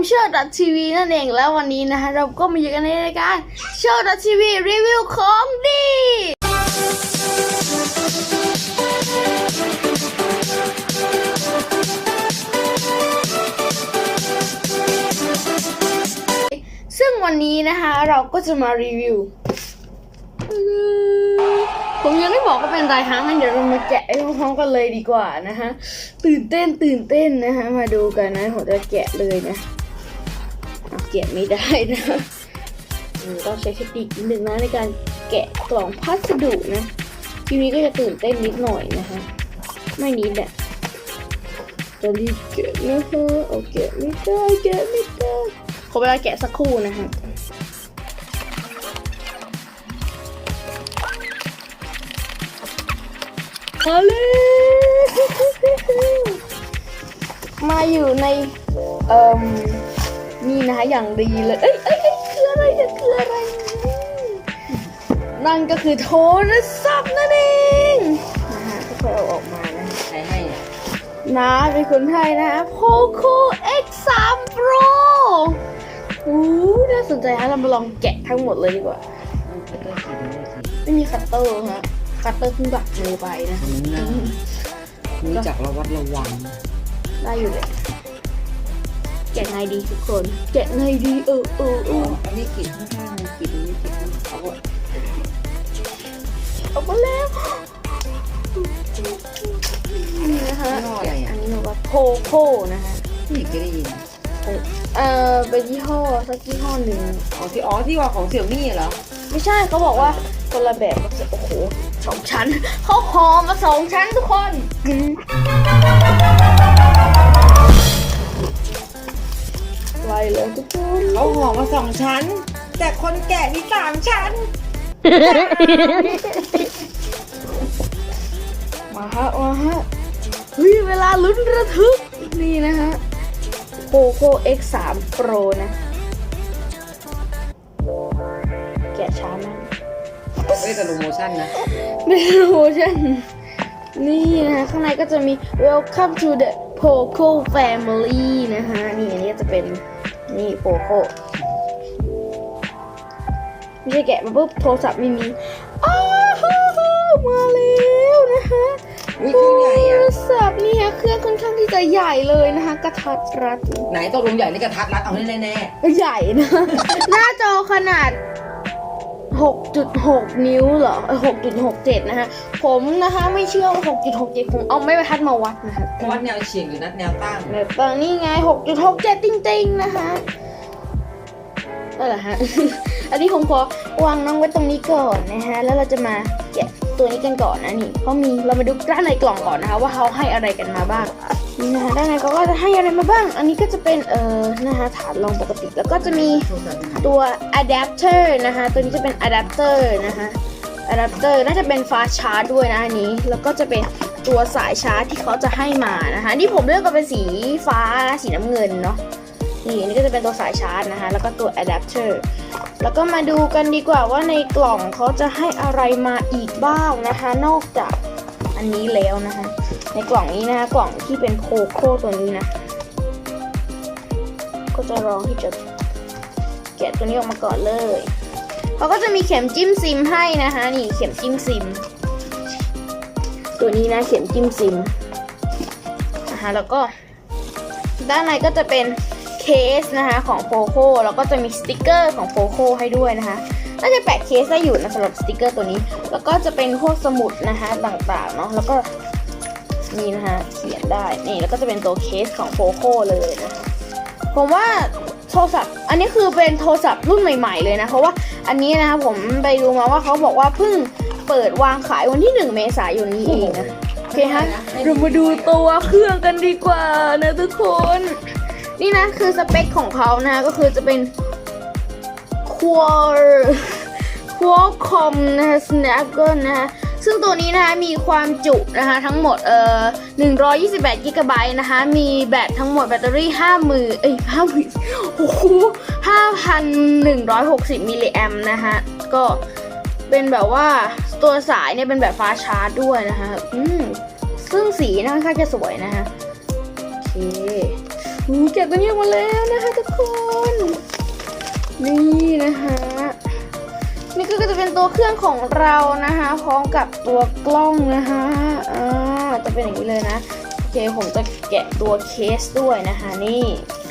ผมเชื่อดัตทีวีนั่นเองแล้ววันนี้นะคะเราก็มาอยู่กันในรายการเชื่อดัตทีวีรีวิวของดีซึ่งวันนี้นะคะเราก็จะมารีวิว ผมยังไม่บอกว่าเป็นอะไรฮะงั้นเดี๋ยวเรามาแกะพร้อมกันเลยดีกว่านะคะตื่นเต้นตื่นเต้นนะคะมาดูกันนะผมจะแกะเลยนะ เอาแกะไม่ได้นะต้องใช้เทคนิคนิดนึงนะในการแกะกล่องพัสดุนะทีนี้ก็จะตื่นเต้นนิดหน่อยนะคะ ไม่นิดแหละจะรีบแกะนะคะเอาแกะไม่ได้แกะไม่ได้ขอเวลาแกะสักครู่นะคะมาเลยมาอยู่ในเอ่ม นี่นะคะอย่างดีเลยเอ้ยเอ้ยเอ้ยคืออะไรเนี่ยคืออะไรนั่นก็คือโทรศัพท์นั่นเองนะคะทุกคนเอาออกมานะใครให้อะนะเป็นคนไทยนะคะ Poco X3 Pro อู้น่าสนใจฮะเรามาลองแกะทั้งหมดเลยดีกว่ามันก็ต้องขีดด้วยสิไม่มีคัตเตอร์ฮะคัตเตอร์เพิ่งดักมือไปนะอืมนะรู้จักระวัดระวังได้อยู่เลยแกะไงดีทุกคน แกะไงดีเออเออเอออันนี้ขีดข้างๆขีดนี้ขีดข้างๆเอาไว้ออกมาแล้วนี่นะคะยี่ห้ออะไรอัอะนนี้มันว่าโคโค่นะคะไม่เคยได้ยินเออเป็นยี่ห้อสักยี่ห้อหนึ่งอ๋อที่อ๋อที่ว่าของเสี่ยมี่เหรอไม่ใช่เขาบอกว่าคนละแบบกับเสียโอ้โหสองชั้นเขาหอมมาสองชั้นทุกคน เลยทุกคนเขาห่อมาสองชั้น แต่คนแกะมีสามชั้น มาฮะมาฮะเฮ้ยเวลาลุ้นระทึกนี่นะฮะ Poco X3 Pro นะ แกะช้ามากเอ้ยแต่โลโมชั่นนะไม่รู้ฉันนี่นะคะข้างในก็จะมี Welcome to the Poco Family นะคะนี่อันนี้ก็จะเป็น นี่ Poco ไม่ใช่แกะมาปุ๊บโทรศัพท์ไม่มีอ้าวมาแล้วนะคะนี่เครื่องใหญ่โทอะรศัพท์นี่ฮะเครื่องค่อนข้างที่จะใหญ่เลยนะคะ กระทัดรัด ไหนตัวลุงใหญ่นี่กระทัดรัดเอาแน่แน่ใหญ่นะ หน้าจอขนาด 6.6 นิ้วเหรอเออ6.67 นะคะผมนะคะไม่เชื่อว่า6.67 ผมเอาไม่บรรทัดมาวัดนะคะๆวัดแนวเฉียงหรือนัดแนวตั้งแบบตอนนี้ไง 6.67 จริงๆ นะคะนั่นแหละฮะ อันนี้ผมขอวางน้องไว้ตรงนี้ก่อนนะคะแล้วเราจะมาแกะ ตัวนี้กันก่อนนะนี่เขามีเรามาดูด้านในกล่องก่อนนะคะ ว่าเขาให้อะไรกันมาบ้างนี่นะคะด้านในเขาก็จะให้อะไรมาบ้าง อันนี้ก็จะเป็นเอ่อนะคะฐานรองปกติ แล้วก็จะมีโทรศัพท์ตัว adapter นะคะตัวนี้จะเป็น adapter นะคะ adapter น่าจะเป็นฟ้าชาร์จด้วยนะอันนี้ แล้วก็จะเป็นตัวสายชาร์จที่เขาจะให้มานะคะนี่ผมเลือกก็เป็นสีฟ้าสีน้ำเงินเนาะ นี่อันนี้ก็จะเป็นตัวสายชาร์จนะคะ แล้วก็ตัว adapter แล้วก็มาดูกันดีกว่าว่าในกล่องเขาจะให้อะไรมาอีกบ้างนะคะ นอกจากอันนี้แล้วนะคะ ในกล่องนี้นะคะกล่องที่เป็นโคโค่ตัวนี้นะ ก็จะลองที่จะแกะตัวนี้ออกมาก่อนเลยเขาก็จะมีเข็มจิ้มซิมให้นะคะนี่เข็มจิ้มซิม ตัวนี้นะเข็มจิ้มซิมนะคะแล้วก็ด้านในก็จะเป็น เคสนะคะของโ o โ o แล้วก็จะมีสติกเกอร์ของโ o โ o ให้ด้วยนะคะน่าจะแปะเคสได้อยู่นะสำหรับสติกเกอร์ตัวนี้ แล้วก็จะเป็นพวกสมุดนะคะต่างๆเนาะแล้วก็นี่นะคะเขียนได้นี่แล้วก็จะเป็นตัวเคสของโ o โ o เลยนะคะผมว่าโทรศัพท์อันนี้คือเป็นโทรศัพท์รุ่นใหม่ ๆเลยนะเพราะว่าอันนี้นะคะผมไปดูมาว่าเขาบอกว่าเพิ่งเปิดวางขายวันที่ 1 เมษายนนี้เองนะโอเคฮะเรามาดูตัวเครื่องกันดีกว่านะทุกคน นี่นะคือสเปคของเขานะก็คือจะเป็น Qual Qualcomm นะคะ Snapdragon นะคะซึ่งตัวนี้นะคะมีความจุนะคะทั้งหมดเอ่อ128กิกะไบต์นะคะ มีแบตทั้งหมดแบตเตอรี่50,000เอ้ย50,000โอ้โห5,160มิลลิแอมนะคะก็เป็นแบบว่าตัวสายเนี่ยเป็นแบบฟ้าชาร์จด้วยนะคะอืมซึ่งสีนะค่อนข้างจะสวยนะคะโอเค หูแกะตัวนี้ออกมาแล้วนะคะทุกคน นี่นะคะนี่ก็จะเป็นตัวเครื่องของเรานะคะ พร้อมกับตัวกล้องนะคะอ่าจะเป็นอย่างนี้เลยนะโอเคผมจะแกะตัวเคสด้วยนะคะนี่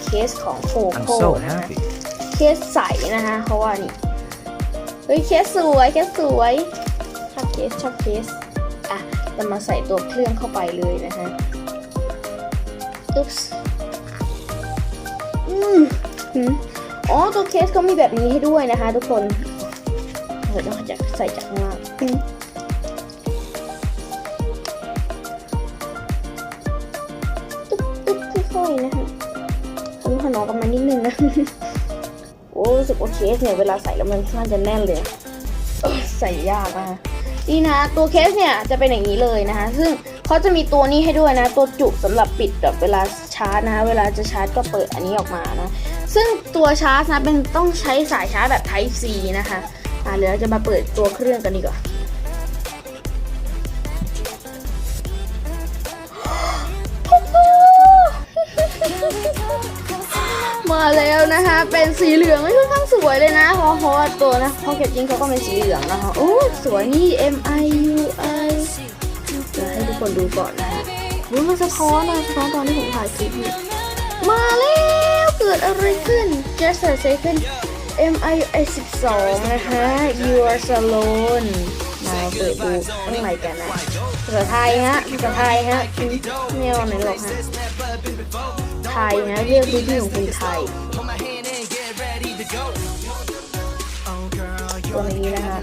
เคสของโฟ I'm โค so นะคะ happy. เคสใสนะคะเพราะว่านี่เฮ้ยเคสสวยเคสสวยชอบเคสชอบเคสอะจะมาใส่ตัวเครื่องเข้าไปเลยนะคะอุ๊บส์อืม อ๋อตัวเคสเขามีแบบนี้ให้ด้วยนะคะ ทุกคนเดี๋ยวเราจะใส่จากข้างล่างตุ๊บตุ๊บค่อยๆนะคะทะนุถนอมกันมานิดนึงนะ โอ้รู้สึกว่าเคสเนี่ยเวลาใส่แล้วมันค่อนข้าจะแน่นเลยใส่ยากนะคะนี่นะตัวเคสเนี่ยจะเป็นอย่างนี้เลยนะคะ ซึ่งเขาจะมีตัวนี้ให้ด้วยนะ ตัวจุกสำหรับปิดแบบเวลาชาร์จนะคะเวลาจะชาร์จก็เปิดอันนี้ออกมานะ ซึ่งตัวชาร์จนะเป็นต้องใช้สายชาร์จแบบ Type C นะคะอ่าเดี๋ยวเราจะมาเปิดตัวเครื่องกันดีกว่ามาแล้วนะคะ เป็นสีเหลืองค่อนข้างสวยเลยนะเพราะเพราะว่าตัวนะพอเก็บจริงเขาก็เป็นสีเหลืองนะคะโอ้สวยนี่ M I U I เดี๋ยวให้ทุกคนดูก่อนนะคะมันสะท้อนนะสะท้อนตอนที่ผมถ่ายคลิปอยู่มาแล้ว เกิดอะไรขึ้น just a second M I U I 12 นะคะ you are alone มาเปิดดูข้างในกันนะภาษาไทยฮะภาษาไทยฮะไม่เอาไหนหรอกฮะไทยนะเรียกพื้นที่ของคนไทยตัวนี้นะคะ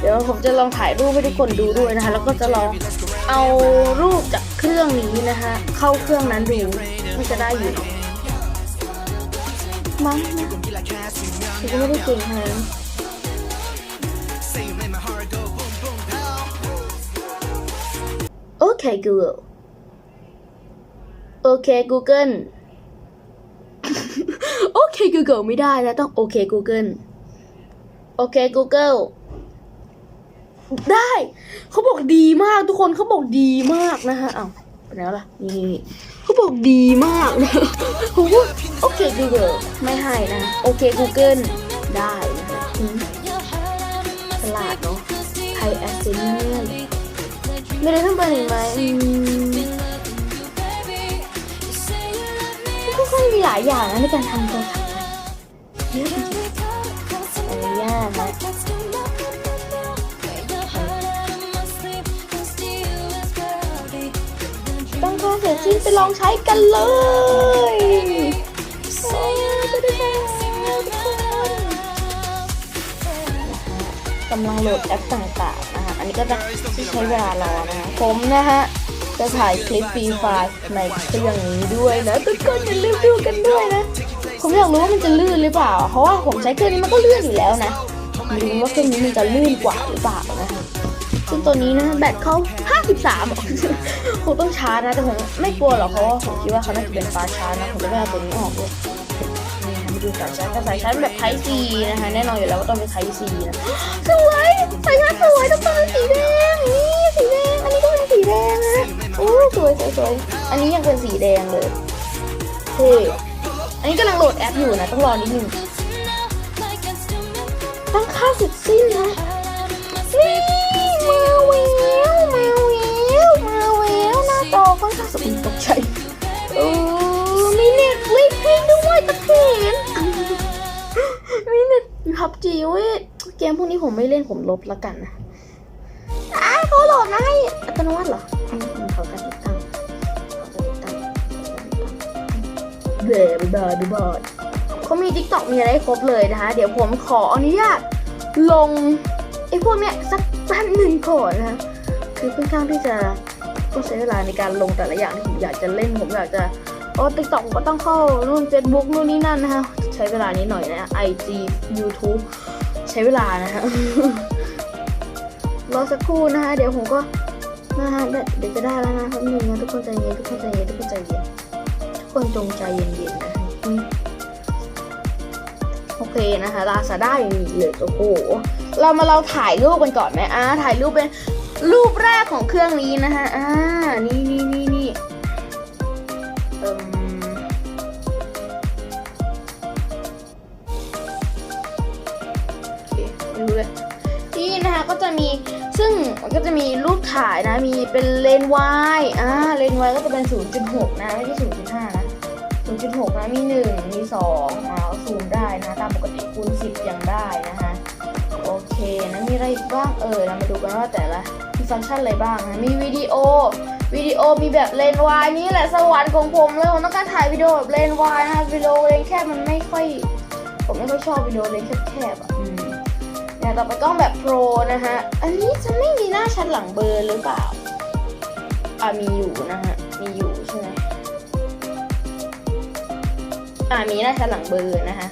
เดี๋ยวผมจะลองถ่ายรูปให้ทุกคนดูด้วยนะคะ แล้วก็จะลองเอารูปจากเครื่องนี้นะคะ เข้าเครื่องนั้นดูมันจะได้อยู่ มั้งนะคือก็ไม่ได้เก่งขนาดนั้นโอเค Google โอเค Google โอเค Google ไม่ได้นะต้องโอเค Google โอเค Google ได้ เขาบอกดีมากทุกคนเขาบอกดีมากนะคะอ้าวไปไหนแล้วล่ะ นี่ เขาบอกดีมากนะผมพูดโอเค Google ไม่ให้นะ โอเค Google ได้นะคะฉลาดเนาะไทยแอสเซนเนียนไม่ได้ขึ้นไปหนึ่งไหมก็ค่อนมีหลายอย่างนะในการทำโทรศัพท์เยอะจริงๆอนุญาตนะ ลองใช้กันเลยกคนกำลังโหลดแอปต่างๆนะคะ อันนี้ก็จะใช้เวลารอนะคะ ผมนะฮะจะถ่ายคลิปฟรีไฟล์ในเครื่องนี้ด้วยนะทุกคนอย่าลืมดูกันด้วยนะ ผมอยากรู้ว่ามันจะลื่นหรือเปล่า เพราะว่าผมใช้เครื่องนี้มันก็ลื่นอยู่แล้วนะไม่รู้ว่าเครื่องนี้มันจะลื่นกว่าหรือเปล่านะคะ ซึ่งตัวนี้นะแบตเขา 53อะคงต้องชาร์จนะ แต่ผมไม่กลัวหรอกเพราะว่าผมคิดว่าเขาน่าจะเป็นฟ้าชาร์จนะ ผมจะไม่เอาตัวนี้ออกเลยมาดูสายชาร์จสายชาร์จแบบไทซีนะคะ แน่นอนอยู่แล้วว่าต้องเป็นไทซีนะ สวยสายชาร์จสวยทุกคนเป็นสีแดง นี่สีแดง อันนี้ก็เป็นสีแดงนะโอ้สวยสวยสวยอันนี้ยังเป็นสีแดงเลยเท่อันนี้กำลังโหลดแอปอยู่นะ ต้องรอนิดนึงตั้งค่าเสร็จสิ้นนะนี่ แววมาแววมาแววหน้าจอค่อนข้างสมตกใจเออมีเน็ตฟลิกให้ด้วยตะเขียนมีเน็ตพับจีเว้ยเกมพวกนี้ผมไม่เล่นผมลบแล้วกันนะอ้าเขาโหลดมาให้อัตโนมัติเหรออืมอืมเขาการติดตั้งเขาการติดตั้งเบย์บายบายบายเขามีทิกตอกมีอะไรครบเลยนะคะ เดี๋ยวผมขออนุญาตลงไอ้พวกเนี้ยสัก แป๊บหนึ่งก่อนนะคือค่อนข้างที่จะต้องใช้เวลาในการลงแต่ละอย่างที่ผมอยากจะเล่นผมอยากจะโอ้ติ๊กต็อกก็ต้องเข้านู่นเฟซบุ๊กนู่นนี่นั่นนะคะใช้เวลานี้หน่อยนะ IG YouTube ใช้เวลานะฮะรอสักครู่นะคะเดี๋ยวผมก็นะฮะเดี๋ยวเดี๋ยวจะได้แล้วนะแป๊บนึงนะทุกคนใจเย็นทุกคนใจเย็นทุกคนใจเย็นทุกคนจงใจเย็นๆนะโอเคนะคะลาซาด้ายังมีเลยโอ้โห เรามาเราถ่ายรูปกันก่อนไหมอ่าถ่ายรูปเป็นรูปแรกของเครื่องนี้นะฮะอ่านี่นี่นี่นี่ดูเลยนี่นะคะก็จะมีซึ่งมันก็จะมีรูปถ่ายนะ มีเป็นเลนส์วายอ่าเลนส์วายก็จะเป็น 0.6 นะ ไม่ใช่ 0.5 นะ 0.6 นะ มี 1 มี2อ่าซูมได้นะ ตามปกติคูณ 10 ยังได้นะคะ กบ้างเออเรามาดูกันว่าแต่ละมีฟังก์ชันอะไรบ้างนะมีวิดีโอวิดีโอมีแบบเลนส์วายนี่แหละสวรรค์ของผมเลยผมต้องการถ่ายวิดีโอแบบเลนส์วายนะคะวิดีโอเลนส์แคบมันไม่ค่อย ผมไม่ค่อยชอบวิดีโอเลนส์แคบๆอะอืมเนี่ยต่อไปกล้องแบบโปรนะคะอันนี้จะไม่มีหน้าชัดหลังเบลอร์หรือเปล่าอ่ามีอยู่นะฮะมีอยู่ใช่ไหมอ่ามีหน้าชัดหลังเบลอร์นะคะ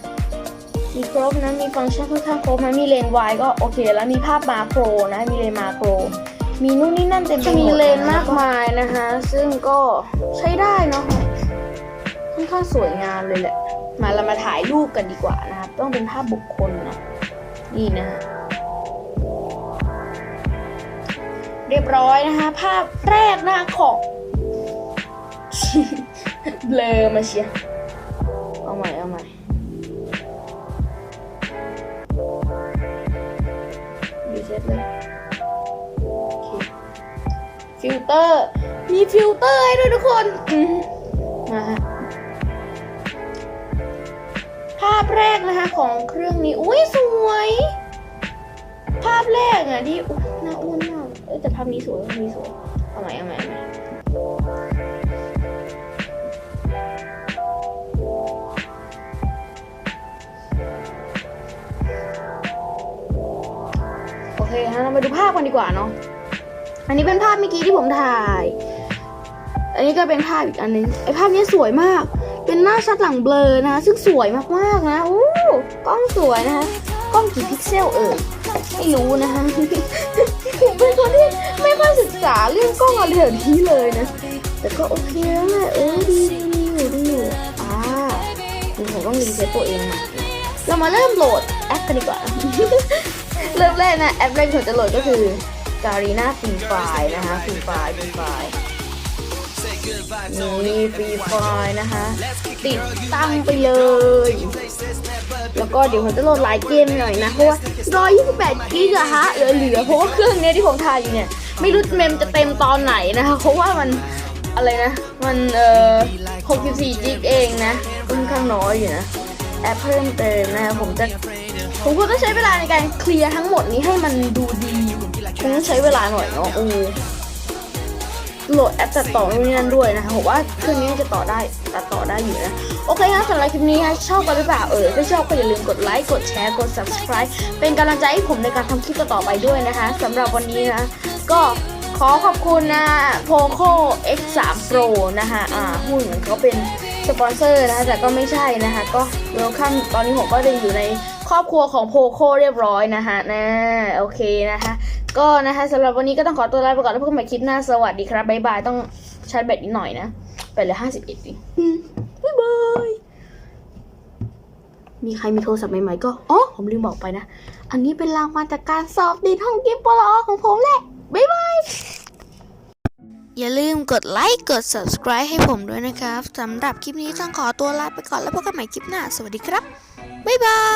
มีครบนะ มีฟังก์ชันค่อนข้างครบนะมีเลนส์วายก็โอเค แล้วมีภาพมาโครนะ มีเลนส์มาโคร มีนู่นนี่นั่นเต็มไปหมดมีเลนส์มากมายนะคะ ซึ่งก็ใช้ได้เนาะ ค่อนข้างสวยงามเลยแหละ มาเรามาถ่ายรูปกันดีกว่านะครับ ต้องเป็นภาพบุคคลเนาะ นี่นะฮะเรียบร้อยนะคะ ภาพแรกนะคะของเบลอมาเชียร์เอาใหม่ เอาใหม่ ตเลยฟิลเตอร์ มีฟิลเตอร์ให้ด้วยทุกคนมนะฮะภาพแรกนะคะของเครื่องนี้ อุ้ยสวย ภาพแรกอะที่น่าอ้วนมากเอ้แต่ภาพนี้สวยภาพนี้สวย เอาใหม่เอาใหม่เอาใหม่ มาดูภาพกันดีกว่าเนาะ อันนี้เป็นภาพเมื่อกี้ที่ผมถ่าย อันนี้ก็เป็นภาพอีกอันนึงไอภาพนี้สวยมาก เป็นหน้าชัดหลังเบลอนะคะซึ่งสวยมากๆนะโอ้กล้องสวยนะคะกล้องกี่พิกเซลเอ่ยไม่รู้นะคะผมเป็นคนที่ไม่ค่อยศึกษาเรื่องกล้องอะไรแบบนี้เลยนะ แต่ก็โอเคแล้วแหละเออดีดีอยู่ดีอยู่อ่าผมต้องรีเซ็ตตัวเองใหม่นะเรามาเริ่มโหลดแอปกันดีกว่า เริ่มแรกนะแอปแรกที่ผมจะโหลดก็คือการีนาฟรีไฟนะคะฟรีไฟฟรีไฟนี่ฟรีไฟนะคะติดตั้งไปเลย แล้วก็เดี๋ยวผมจะโหลดหลายเกมหน่อยนะเพราะว่า128กิกอะฮะเหลือเพราะว่าเครื่องเนี้ยที่ผมถ่ายอยู่เนี่ยไม่รู้เมมจะเต็มตอนไหนนะคะเพราะว่ามันอะไรนะ มันเอ่อ64กิกเองนะค่อนข้างน้อยอยู่นะแอปเพิ่มเติมนะคะผมจะ ผมก็ต้องใช้เวลาในการเคลียร์ทั้งหมดนี้ให้มันดูดีคงต้องใช้เวลาหน่อยเนาะโอ้โหลดแอปตัดต่อนู่นนี่นั่นด้วยนะคะผมว่าเครื่องนี้จะต่อได้ตัดต่อได้อยู่นะ โอเคครับสำหรับคลิปนี้นะชอบกันหรือเปล่าเออถ้าชอบก็อย่าลืมกดไลค์กดแชร์กด subscribe เป็นกำลังใจให้ผมในการทำคลิปต่อไปด้วยนะคะสำหรับวันนี้นะก็ขอขอบคุณนะ Poco X3 Pro นะคะอ่าหุ้นของเขาเป็นสปอนเซอร์นะคะแต่ก็ไม่ใช่นะคะ ก็เวลคัมตอนนี้ผมก็ได้อยู่ใน ครอบครัวของ Poco เรียบร้อยนะคะนะโอเคนะคะ ก็นะคะสำหรับวันนี้ก็ต้องขอตัวลาไปก่อนแล้วพบกันใหม่คลิปหน้าสวัสดีครับบ๊ายบายต้องชาร์จแบตนิดหน่อยนะไปเหลย51ดิบเอืมบ๊ายบายมีใครมีโทรศัพท์ใหม่ๆก็อ๋อผมลืมบอกไปนะ อันนี้เป็นรางวัลจากการสอบติดห้องกิฟต์ปลอของผมแหละบ๊ายบายอย่าลืมกดไลค์ กด subscribe ให้ผมด้วยนะครับ สำหรับคลิปนี้ต้องขอตัวลาไปก่อนแล้วพบกันใหม่คลิปหน้า สวัสดีครับ บ๊ายบาย